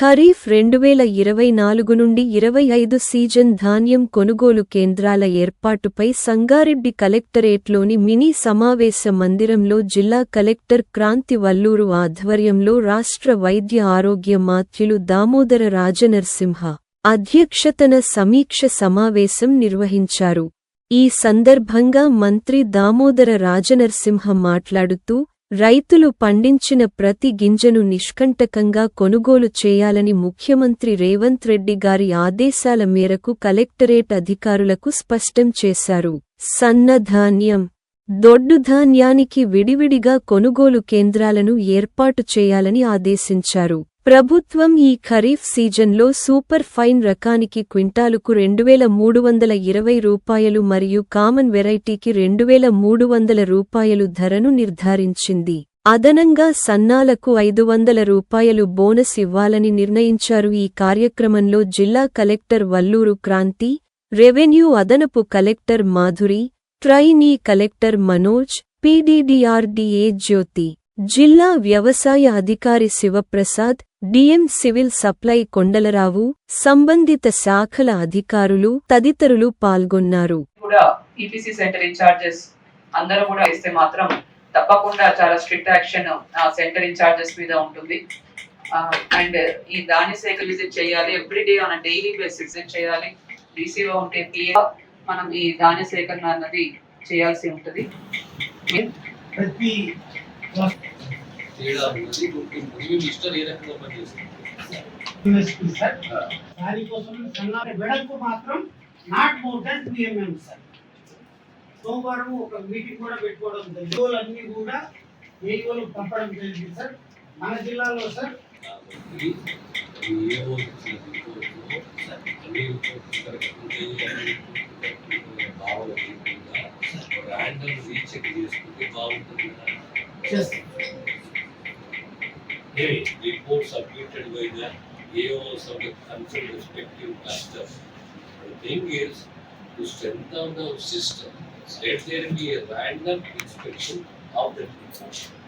ఖరీఫ్ రెండు వేల ఇరవై నాలుగు నుండి ఇరవై ఐదు సీజన్ ధాన్యం కొనుగోలు కేంద్రాల ఏర్పాటుపై సంగారెడ్డి కలెక్టరేట్లోని మినీ సమావేశ మందిరంలో జిల్లా కలెక్టర్ క్రాంతి వల్లూరు ఆధ్వర్యంలో రాష్ట్ర వైద్య ఆరోగ్య మాత్యులు దామోదర రాజనరసింహ అధ్యక్షతన సమీక్ష సమావేశం నిర్వహించారు. ఈ సందర్భంగా మంత్రి దామోదర రాజనర్సింహ మాట్లాడుతూ రైతులు పండించిన ప్రతి గింజను నిష్కంటకంగా కొనుగోలు చేయాలని ముఖ్యమంత్రి రేవంత్ రెడ్డి గారి ఆదేశాల మేరకు కలెక్టరేట్ అధికారులకు స్పష్టం చేశారు. సన్నధాన్యం దొడ్డు ధాన్యానికి విడివిడిగా కొనుగోలు కేంద్రాలను ఏర్పాటు చేయాలని ఆదేశించారు. ప్రభుత్వం ఈ ఖరీఫ్ సీజన్లో సూపర్ ఫైన్ రకానికి క్వింటాలుకు రెండువేల మూడు వందల ఇరవై రూపాయలు మరియు కామన్ వెరైటీకి రెండువేల మూడు వందల రూపాయలు ధరను నిర్ధారించింది. అదనంగా సన్నాలకు ఐదు వందల రూపాయలు బోనస్ ఇవ్వాలని నిర్ణయించారు. ఈ కార్యక్రమంలో జిల్లా కలెక్టర్ వల్లూరు క్రాంతి రెవెన్యూ అదనపు collector Madhuri trainee collector Manoj PD DRDA Jyothi. జిల్లా వ్యవసాయ అధికారి Shivaprasad DM civil supply Kondalarao సంబంధిత శాఖల అధికారులు తదితరులు పాల్గొన్నారు. కూడా ఈపీసీ సెంటర్ ఇన్ఛార్జెస్ అందరూ కూడా ఇస్తే మాత్రం తప్పకుండా చాలా స్ట్రిక్ట్ యాక్షన్ సెంటర్ ఇన్ఛార్జెస్ మీద ఉంటుంది. అండ్ ఈ దాని సైకిల్ విజిట్ చేయాలి every day on daily basis visit చేయాలి. డీసీఓ ఉంటే పిఏ మనం ఈ ధాన్య సేకరణ అన్నది చేయాల్సి ఉంటుంది. ప్రతి తేడా ఉన్నది గుర్తింపు మేము ఇష్టం ఏ రకంగా పనిచేస్తాం యూనివర్సిటీ సార్ దానికోసం సన్న వెడల్పు మాత్రం not more than three M M sir సోమవారం ఒక మీటింగ్ కూడా పెట్టుకోవడం జరిగింది అన్ని కూడా ఏఈఓలు పంపడం జరిగింది సార్ మన జిల్లాలో సార్ కాబట్టి అది ఏ రోజు ఇచ్చిన రిపోర్ట్లో అన్ని రిపోర్ట్లు కరెక్ట్ ఉంటే అన్ని రిపోర్ట్లు కరెక్ట్ ఉంటే బాగోలేకుండా ర్యాండమ్ రీచెక్ చేసుకుంటే బాగుంటుంది కదా report submitted by the AOs of the concerned respective clusters. The thing is to strengthen the system, let there be a random inspection of the report.